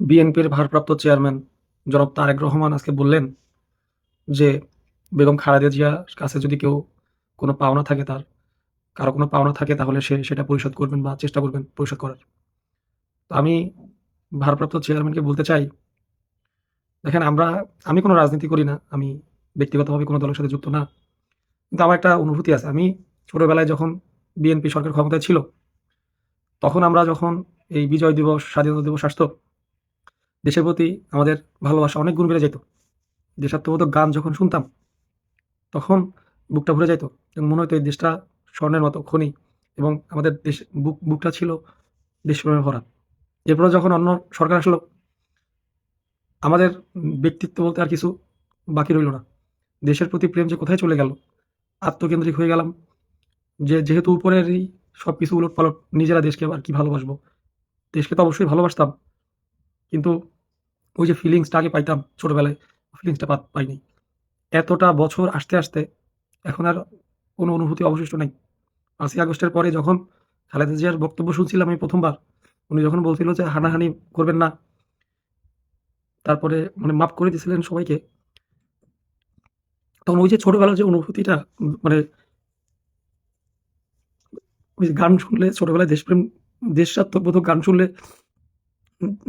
বিএনপির ভারপ্রাপ্ত চেয়ারম্যান জনাব তারেক রহমান আজকে বললেন যে, বেগম খালেদা জিয়ার কাছে যদি কেউ কোনো পাওনা থাকে তার, কারও কোনো পাওনা থাকে তাহলে সে সেটা পরিশোধ করবেন বা চেষ্টা করবেন পরিশোধ করার। তো আমি ভারপ্রাপ্ত চেয়ারম্যানকে বলতে চাই, দেখেন আমরা, আমি কোনো রাজনীতি করি না, আমি ব্যক্তিগতভাবে কোনো দলের সাথে যুক্ত না, কিন্তু আমার একটা অনুভূতি আছে। আমি ছোটোবেলায় যখন বিএনপি সরকার ক্ষমতায় ছিল, তখন আমরা যখন এই বিজয় দিবস, স্বাধীনতা দিবস আসতো দেশের প্রতি আমাদের ভালোবাসা অনেক গুণ বেড়ে যেত দেশাত্মবোধক গান যখন শুনতাম, তখন বুকটা ভরে যেত এবং মনে হতো এই দেশটা স্বর্ণের মতো, খনি এবং আমাদের দেশ, বুক, বুকটা ছিল দেশপ্রেমে ভরা এরপরে যখন অন্য সরকার আসলো, আমাদের ব্যক্তিত্ব বলতে আর কিছু বাকি রইল না। দেশের প্রতি প্রেম যে কোথায় চলে গেল, আত্মকেন্দ্রিক হয়ে গেলাম। যে যেহেতু উপরেরই সব কিছু উলট পালট নিজেরা দেশকে আর কি ভালোবাসবো? দেশকে তো অবশ্যই ভালোবাসতাম। কিন্তু ওই যে ফিলিংসটা আগে পাইতাম ছোটবেলায় ফিলিংসটা পাইনি। এতটা বছর আসতে আসতে এখন আর কোনো অনুভূতি অবশিষ্ট নাই। পাঁচই আগস্টের পরে যখন খালেদা জিয়ার বক্তব্য শুনছিলাম আমি প্রথমবার, উনি যখন বলছিল যে হানাহানি করবেন না, তারপরে মানে মাফ করে দিয়েছিলেন সবাইকে, তখন ওই যে ছোটবেলার যে অনুভূতিটা মানে ওই গান শুনলে ছোটবেলায় দেশপ্রেম, দেশাত্মবোধক গান শুনলে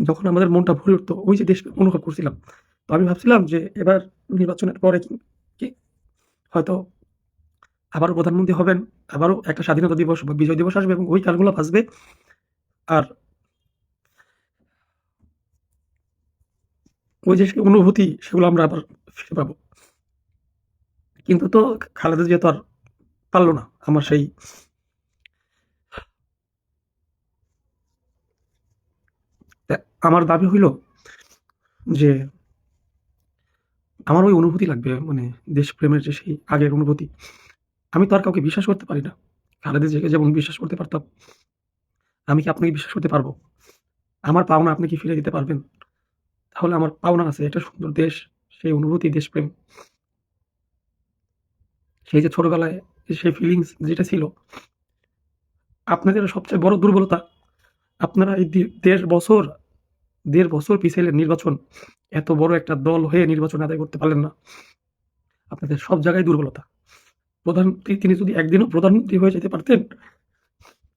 যখন আমাদের মনটা ভরে উঠতো, ওই যে দেশপ্রেম অনুভব করছিলাম, তো আমি ভাবছিলাম যে এবার নির্বাচনের পরে কি হয়তো আবারও প্রধানমন্ত্রী হবেন, আবারও একটা স্বাধীনতা দিবস বা বিজয় দিবস আসবে এবং ওই কালগুলো বাজবে আর ওই যে অনুভূতি, সেগুলো আমরা আবার ফিরে পাবো। কিন্তু তো খালেদা জিয়া তো আর পারল না, আমার সেই তা আমার দাবি হইল যে আমার ওই অনুভূতি লাগবে মানে দেশপ্রেমের যে সেই আগের অনুভূতি, আমি তো আর কাউকে বিশ্বাস করতে পারি না। খালেদা জিয়াকে যেমন বিশ্বাস করতে পারতাম, আমি কি আপনাকে বিশ্বাস করতে পারব? আমার পাওনা আপনি কি ফিরে দিতে পারবেন? তাহলে আমার পাওনা আছে একটা সুন্দর দেশ, সেই অনুভূতি, দেশপ্রেম। সেই যে ছোটবেলায় সেই ফিলিংস যেটা ছিল, আপনাদের সবচেয়ে বড় দুর্বলতা, আপনারা এই দেড় বছর দেড় বছর পিছাইলেন নির্বাচন, এত বড় একটা দল হয়ে নির্বাচন আদায় করতে পারলেন না। আপনাদের সব জায়গায় দুর্বলতা। প্রধানমন্ত্রী তিনি যদি একদিনও প্রধানমন্ত্রী হয়ে যেতে পারতেন,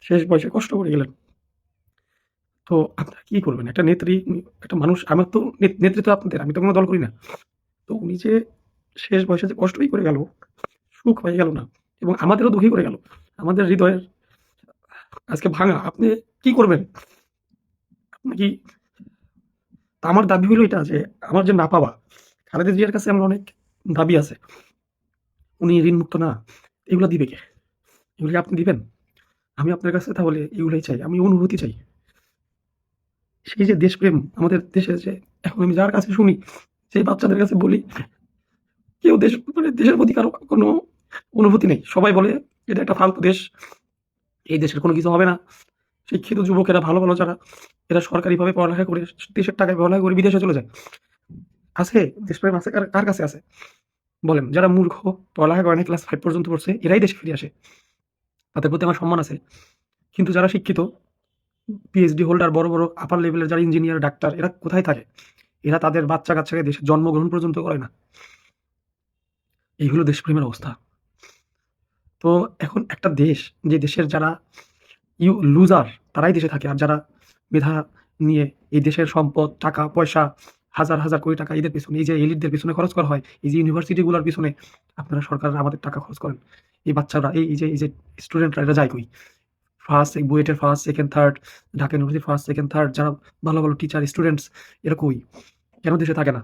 শেষ বয়সে কষ্ট করে গেলেন। তো আপনারা কি করবেন? একটা নেত্রী, একটা মানুষ, আমার তো নেতৃত্ব আপনাদের, আমি তো কোনো দল করি না। তো উনি যে শেষ বয়সে যে কষ্টই করে গেল, সুখ হয়ে গেল না, এবং আমাদেরও দুঃখী করে গেল, আমাদের হৃদয়ের আজকে ভাঙা, আপনি কি করবেন? আপনি কি আমার দাবি হলো এটা যে, আমার যে না পাওয়া খালেদা জিয়ার কাছে আমার অনেক দাবি আছে। উনি ঋণ মুক্ত না, এগুলো দিবে কে? এগুলি আপনি দিবেন? আমি আপনার কাছে তাহলে এগুলোই চাই, আমি অনুভূতি চাই। সেই যে দেশপ্রেম, আমাদের দেশে যে, এখন আমি যার কাছে শুনি, সেই বাচ্চাদের কাছে বলি, কেউ দেশ মানে দেশের প্রতি কারও কোনো অনুভূতি নেই। সবাই বলে, এটা একটা ফালতু দেশ, এই দেশের কোনো কিছু হবে না। শিক্ষিত যুবকেরা ভালো ভালো যারা, এরা সরকারিভাবে পড়ালেখা করে, দেশের টাকায় পড়ালেখা করে বিদেশে চলে যায়। আছে, দেশপ্রেম আছে, কার কাছে আছে? বলেন, যারা মূর্খ, পড়ালেখা করে না ক্লাস ফাইভ পর্যন্ত পড়ছে, এরাই দেশে ফিরে আসে। তাদের প্রতি আমার সম্মান আছে। কিন্তু যারা শিক্ষিত পিএইচডি হোল্ডার বড় বড় আপার লেভেলের যারা ইঞ্জিনিয়ার ডাক্তার এরা কোথায় থাকে? এরা তাদের বাচ্চা কাচ্চাকে দেশে জন্মগ্রহণ পর্যন্ত করে না। এই হলো দেশপ্রেমের অবস্থা। তো এখন একটা দেশ, যে দেশের যারা ইউ লুজার তারাই দেশে থাকে। আর যারা মেধা নিয়ে এই দেশের সম্পদ, টাকা, পয়সা, হাজার হাজার কোটি টাকা এদের পিছনে, এই যে এলিটদের পিছনে খরচ করা হয়, এই যে ইউনিভার্সিটিগুলোর পিছনে আপনারা সরকার আমাদের টাকা খরচ করেন। এই বাচ্চারা, এই যে এই যে স্টুডেন্টরা, এরা যায় কই? ফার্স্ট বুয়েটের first second third Dhaka university first second third যারা ভালো ভালো টিচার স্টুডেন্টস এরা কই? কেন দেশে থাকে না?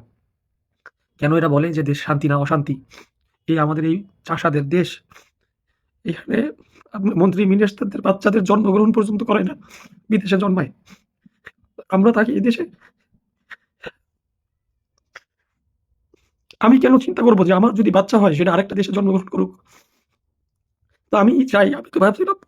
কেন এরা বলে যে দেশ শান্তি না অশান্তি? এই আমাদের এই চাষাদের দেশ এখানে মন্ত্রী মিনিস্টারদের বাচ্চাদের জন্মগ্রহণ পর্যন্ত করে না, বিদেশে জন্মায়। আমরা থাকি এদেশে দেশে। আমি কেন চিন্তা করব যে আমার যদি বাচ্চা হয়, সেটা আরেকটা দেশে জন্মগ্রহণ করুক? তো আমি চাই, আমি তো ভাবছিলাম